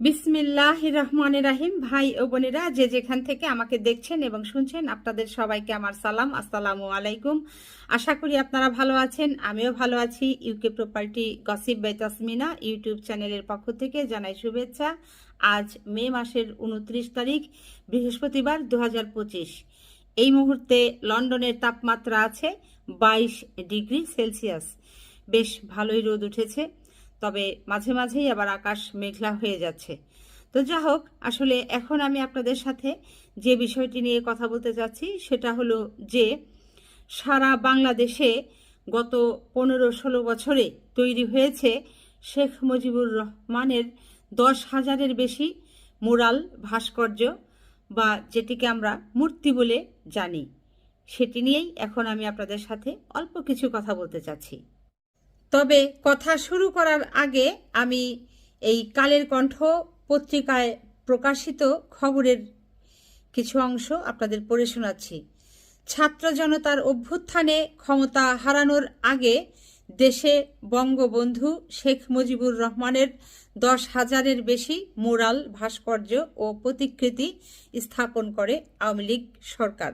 বিসমিল্লাহ রহমান রাহিম ভাই ও বোনেরা, যে যেখান থেকে আমাকে দেখছেন এবং শুনছেন, আপনাদের সবাইকে আমার সালাম। আসসালামু আলাইকুম। আশা করি আপনারা ভালো আছেন, আমিও ভালো আছি। UK property gossip by Tasmina YouTube চ্যানেলের পক্ষ থেকে জানাই শুভেচ্ছা। আজ মে মাসের উনত্রিশ তারিখ, বৃহস্পতিবার দু হাজার পঁচিশ। এই মুহূর্তে লন্ডনের তাপমাত্রা আছে বাইশ ডিগ্রি সেলসিয়াস। বেশ ভালোই রোদ উঠেছে। তবে মাঝে মাঝেই আবার আকাশ মেঘলা হয়ে যাচ্ছে। তো যা হোক, আসলে এখন আমি আপনাদের সাথে যে বিষয়টি নিয়ে কথা বলতে চাচ্ছি, সেটা হলো যে সারা বাংলাদেশে গত পনেরো ষোলো বছরে তৈরি হয়েছে শেখ মুজিবুর রহমানের দশ হাজারের বেশি মুরাল ভাস্কর্য বা যেটিকে আমরা মূর্তি বলে জানি। সেটি নিয়েই এখন আমি আপনাদের সাথে অল্প কিছু কথা বলতে চাচ্ছি। তবে কথা শুরু করার আগে আমি এই কালের কণ্ঠ পত্রিকায় প্রকাশিত খবরের কিছু অংশ আপনাদের পড়ে শোনাচ্ছি। ছাত্র জনতার অভ্যুত্থানে ক্ষমতা হারানোর আগে দেশে বঙ্গবন্ধু শেখ মুজিবুর রহমানের দশ হাজারের বেশি মোরাল ভাস্কর্য ও প্রতিকৃতি স্থাপন করে আওয়ামী লীগ সরকার।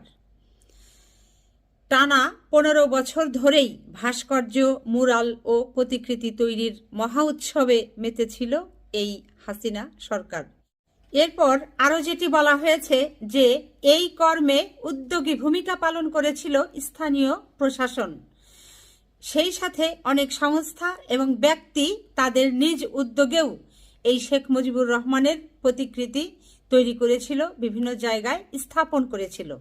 টানা পনেরো বছর ধরেই ভাস্কর্য, মুরাল ও প্রতিকৃতি তৈরির মহা উৎসবে মেতেছিল এই হাসিনা সরকার। এরপর আরও যেটি বলা হয়েছে যে, এই কর্মে উদ্যোগী ভূমিকা পালন করেছিল স্থানীয় প্রশাসন। সেই সাথে অনেক সংস্থা এবং ব্যক্তি তাদের নিজ উদ্যোগেও এই শেখ মুজিবুর রহমানের প্রতিকৃতি তৈরি করেছিল, বিভিন্ন জায়গায় স্থাপন করেছিল।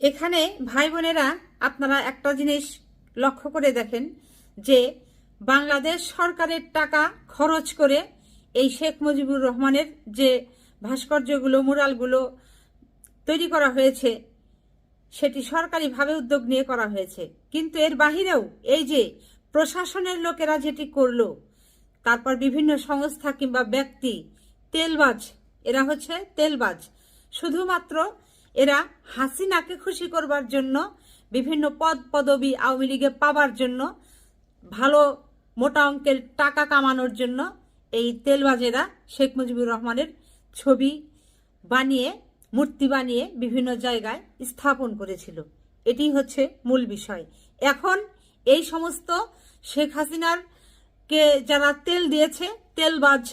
এখানে ভাই বোনেরা আপনারা একটা জিনিস লক্ষ্য করে দেখেন যে বাংলাদেশ সরকারের টাকা খরচ করে এই শেখ মুজিবুর রহমানের যে ভাস্কর্যগুলো, মুরালগুলো তৈরি করা হয়েছে, সেটি সরকারিভাবে উদ্যোগ নিয়ে করা হয়েছে। কিন্তু এর বাহিরেও এই যে প্রশাসনের লোকেরা যেটি করল, তারপর বিভিন্ন সংস্থা কিংবা ব্যক্তি, তেলবাজ, এরা হচ্ছে তেলবাজ। শুধুমাত্র এরা হাসিনাকে খুশি করবার জন্য, বিভিন্ন পদ পদবি আওয়ামী লীগে পাবার জন্য, ভালো মোটা অঙ্কের টাকা কামানোর জন্য এই তেলবাজেরা শেখ মুজিবুর রহমানের ছবি বানিয়ে, মূর্তি বানিয়ে বিভিন্ন জায়গায় স্থাপন করেছিল। এটি হচ্ছে মূল বিষয়। এখন এই সমস্ত শেখ হাসিনার কে যারা তেল দিয়েছে, তেলবাজ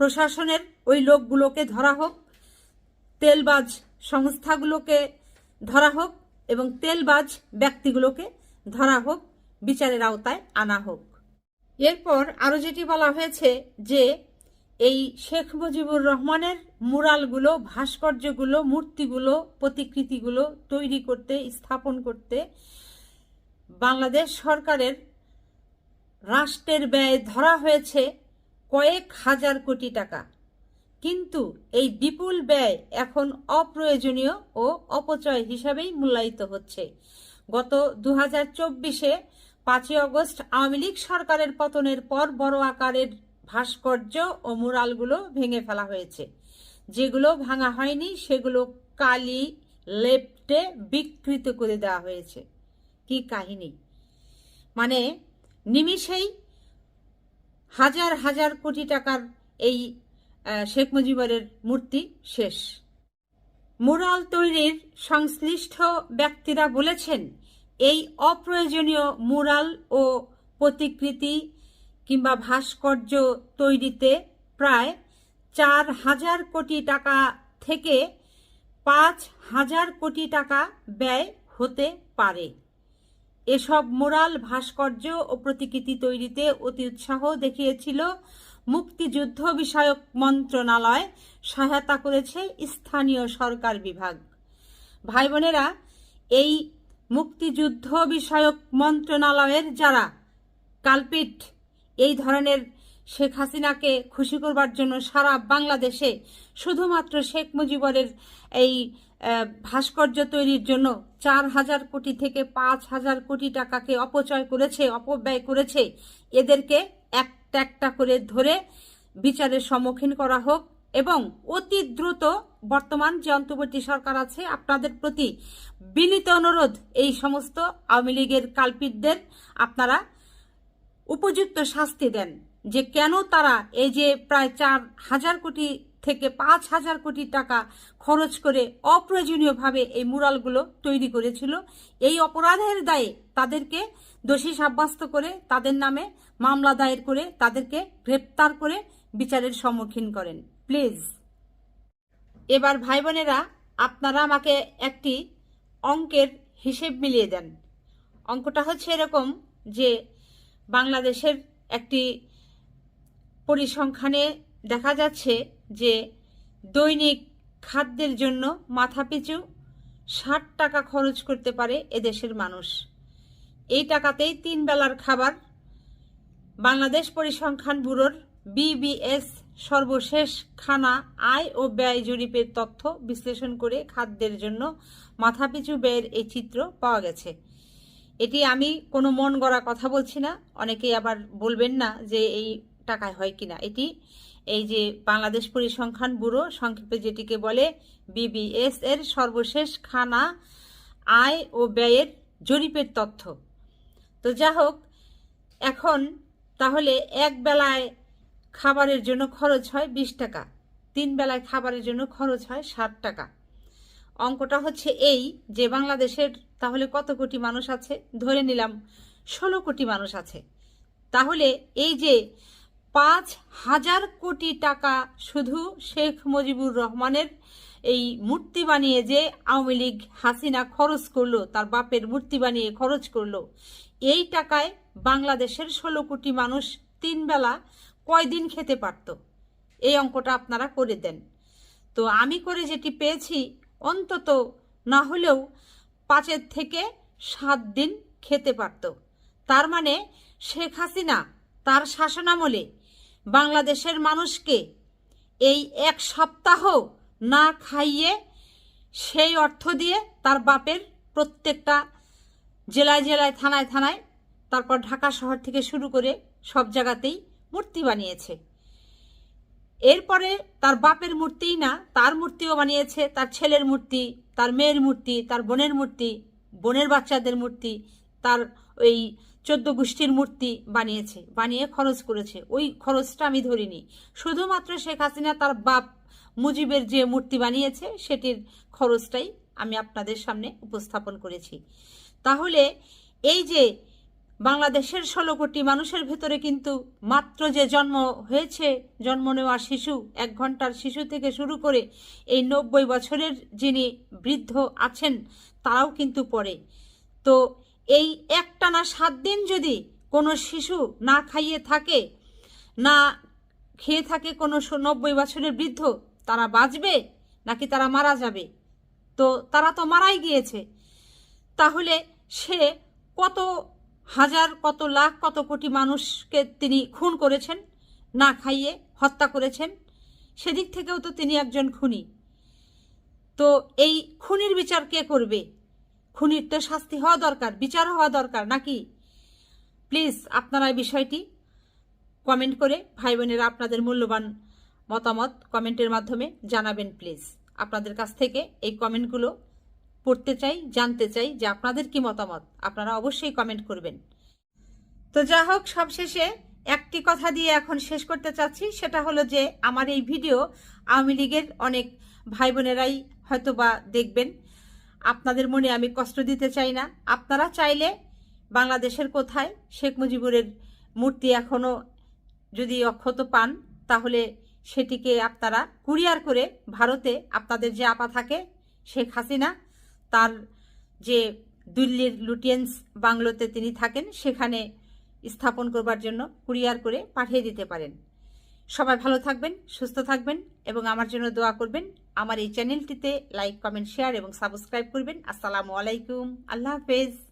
প্রশাসনের ওই লোকগুলোকে ধরা হোক, তেলবাজ সংস্থাগুলোকে ধরা হোক এবং তেলবাজ ব্যক্তিগুলোকে ধরা হোক, বিচারের আওতায় আনা হোক। এরপর আরও যেটি বলা হয়েছে যে, এই শেখ মুজিবুর রহমানের মুরালগুলো, ভাস্কর্যগুলো, মূর্তিগুলো, প্রতিকৃতিগুলো তৈরি করতে, স্থাপন করতে বাংলাদেশ সরকারের রাষ্ট্রের ব্যয় ধরা হয়েছে কয়েক হাজার কোটি টাকা। কিন্তু এই বিপুল ব্যয় এখন অপ্রয়োজনীয় ও অপচয় হিসাবেই মূল্যায়িত হচ্ছে। গত দু হাজার চব্বিশে পাঁচই অগস্ট আওয়ামী লীগ সরকারের পতনের পর বড় আকারের ভাস্কর্য ও মুরালগুলো ভেঙে ফেলা হয়েছে। যেগুলো ভাঙা হয়নি, সেগুলো কালি, লেপটে বিকৃত করে দেওয়া হয়েছে। কি কাহিনী? মানে নিমিষেই হাজার হাজার কোটি টাকার এই শেখ মুজিবরের মূর্তি শেষ। মুরাল তৈরির সংশ্লিষ্ট ব্যক্তিরা বলেছেন, এই অপ্রয়োজনীয় মুরাল ও প্রতিকৃতি কিংবা ভাস্কর্য তৈরিতে প্রায় চার হাজার কোটি টাকা থেকে পাঁচ হাজার কোটি টাকা ব্যয় হতে পারে। এসব মোরাল ভাস্কর্য ও প্রতিকৃতি তৈরিতে অতি উৎসাহ দেখিয়েছিল মুক্তিযুদ্ধ বিষয়ক মন্ত্রণালয় সহায়তা করেছে স্থানীয় সরকার বিভাগ। ভাই বোনেরা এই মুক্তিযুদ্ধ বিষয়ক মন্ত্রণালয়ের যারা কালপিট, এই ধরনের শেখ হাসিনাকে খুশি করবার জন্য সারা বাংলাদেশে শুধুমাত্র শেখ মুজিবরের এই ভাস্কর্য তৈরির জন্য চার হাজার কোটি থেকে পাঁচ হাজার কোটি টাকাকে অপচয় করেছে, অপব্যয় করেছে, এদেরকে একটা একটা করে ধরে বিচারের সম্মুখীন করা হোক এবং অতি দ্রুত বর্তমান যে অন্তর্বর্তী সরকার আছে, আপনাদের প্রতি বিনীত অনুরোধ, এই সমস্ত আওয়ামী লীগের কালপিতদের আপনারা উপযুক্ত শাস্তি দেন। যে কেন তারা এই যে প্রায় চার হাজার কোটি থেকে পাঁচ হাজার কোটি টাকা খরচ করে অপ্রয়োজনীয়ভাবে এই মুরালগুলো তৈরি করেছিল, এই অপরাধের দায়ে তাদেরকে দোষী সাব্যস্ত করে তাদের নামে মামলা দায়ের করে তাদেরকে গ্রেপ্তার করে বিচারের সম্মুখীন করেন। প্লিজ। এবার ভাই বোনেরা আপনারা আমাকে একটি অঙ্কের হিসেব মিলিয়ে দেন। অঙ্কটা হচ্ছে এরকম যে বাংলাদেশের একটি পরিসংখ্যানে দেখা যাচ্ছে যে দৈনিক খাদ্যের জন্য মাথাপিছু ষাট টাকা খরচ করতে পারে এদেশের মানুষ। এই টাকাতেই তিন বেলার খাবার বাংলাদেশ পরিসংখ্যান ব্যুরোর বিবিএস সর্বশেষ খানা আয় ও ব্যয় জরিপের তথ্য বিশ্লেষণ করে খাদ্যের জন্য মাথাপিছু ব্যয়ের এই চিত্র পাওয়া গেছে। এটি আমি কোনো মন গড়া কথা বলছি না। অনেকেই আবার বলবেন না যে এই টাকায় হয় কিনা। এটি এই যে বাংলাদেশ পরিসংখ্যান ব্যুরো সংক্ষেপে যেটিকে বলে বিবিএস এর সর্বশেষ খানা আয় ও ব্যয়ের জরিপের তথ্য। তো যা হোক, এখন তাহলে এক বেলায় খাবারের জন্য খরচ হয় বিশ টাকা, তিন বেলায় খাবারের জন্য খরচ হয় ষাট টাকা। অঙ্কটা হচ্ছে এই যে বাংলাদেশের তাহলে কত কোটি মানুষ আছে? ধরে নিলাম ষোলো কোটি মানুষ আছে। তাহলে এই যে পাঁচ হাজার কোটি টাকা শুধু শেখ মুজিবুর রহমানের এই মূর্তি বানিয়ে যে আওয়ামী লীগ হাসিনা খরচ করল, তার বাপের মূর্তি বানিয়ে খরচ করল, এই টাকায় বাংলাদেশের ষোলো কোটি মানুষ তিন বেলা কয়দিন খেতে পারত? এই অঙ্কটা আপনারা করে দেন। তো আমি করে যেটি পেয়েছি, অন্তত না হলেও পাঁচের থেকে সাত দিন খেতে পারত। তার মানে শেখ হাসিনা তার শাসনামলে বাংলাদেশের মানুষকে এই এক সপ্তাহ না খাইয়ে সেই অর্থ দিয়ে তার বাপের প্রত্যেকটা জেলায় জেলায়, থানায় থানায়, তারপর ঢাকা শহর থেকে শুরু করে সব জায়গাতেই মূর্তি বানিয়েছে। এরপরে তার বাপের মূর্তিই না, তার মূর্তিও বানিয়েছে। তার ছেলের মূর্তি, তার মেয়ের মূর্তি, তার বোনের মূর্তি, বোনের বাচ্চাদের মূর্তি, তার ওই চোদ্দ গোষ্ঠীর মূর্তি বানিয়েছে, বানিয়ে খরচ করেছে। ওই খরচটা আমি ধরিনি। শুধুমাত্র শেখ হাসিনা তার বাপ মুজিবের যে মূর্তি বানিয়েছে, সেটির খরচটাই আমি আপনাদের সামনে উপস্থাপন করেছি। তাহলে এই যে বাংলাদেশের ষোলো কোটি মানুষের ভেতরে কিন্তু মাত্র যে জন্ম হয়েছে, জন্ম নেওয়া শিশু, এক ঘণ্টার শিশু থেকে শুরু করে এই নব্বই বছরের যিনি বৃদ্ধ আছেন, তারাও কিন্তু পড়ে। তো এই একটানা সাত দিন যদি কোনো শিশু না খাইয়ে থাকে, না খেয়ে থাকে কোনো নব্বই বছরের বৃদ্ধ তারা বাঁচবে নাকি তারা মারা যাবে? তো তারা তো মারাই গিয়েছে। তাহলে সে কত হাজার, কত লাখ, কত কোটি মানুষকে তিনি খুন করেছেন, না খাইয়ে হত্যা করেছেন? সেদিক থেকেও তো তিনি একজন খুনি। তো এই খুনির বিচার কে করবে? খুনির তো শাস্তি হওয়া দরকার, বিচার হওয়া দরকার নাকি? প্লিজ আপনারা এই বিষয়টি কমেন্ট করে ভাই বোনেরা আপনাদের মূল্যবান মতামত কমেন্টের মাধ্যমে জানাবেন, প্লিজ। আপনাদের কাছ থেকে এই কমেন্টগুলো পড়তে চাই, জানতে চাই যে আপনাদের কি মতামত। আপনারা অবশ্যই কমেন্ট করবেন। তো যা হোক, সবশেষে একটি কথা দিয়ে এখন শেষ করতে চাচ্ছি। সেটা হলো যে আমার এই ভিডিও আওয়ামী লীগের অনেক ভাই বোনেরাই হয়তো বা দেখবেন। আপনাদের মনে আমি কষ্ট দিতে চাই না। আপনারা চাইলে বাংলাদেশের কোথায় শেখ মুজিবুরের মূর্তি এখনও যদি অক্ষত পান, তাহলে সেটিকে আপনারা কুরিয়ার করে ভারতে আপনাদের যে আপা থাকে, শেখ হাসিনা, তার যে দিল্লির লুটিয়েন্স বাংলোতে তিনি থাকেন, সেখানে স্থাপন করবার জন্য কুরিয়ার করে পাঠিয়ে দিতে পারেন। সবাই ভালো থাকবেন, সুস্থ থাকবেন এবং আমার জন্য দোয়া করবেন। আমার এই চ্যানেলটিতে লাইক, কমেন্ট, শেয়ার এবং সাবস্ক্রাইব করবেন। আসসালামু আলাইকুম। আল্লাহ হাফেজ।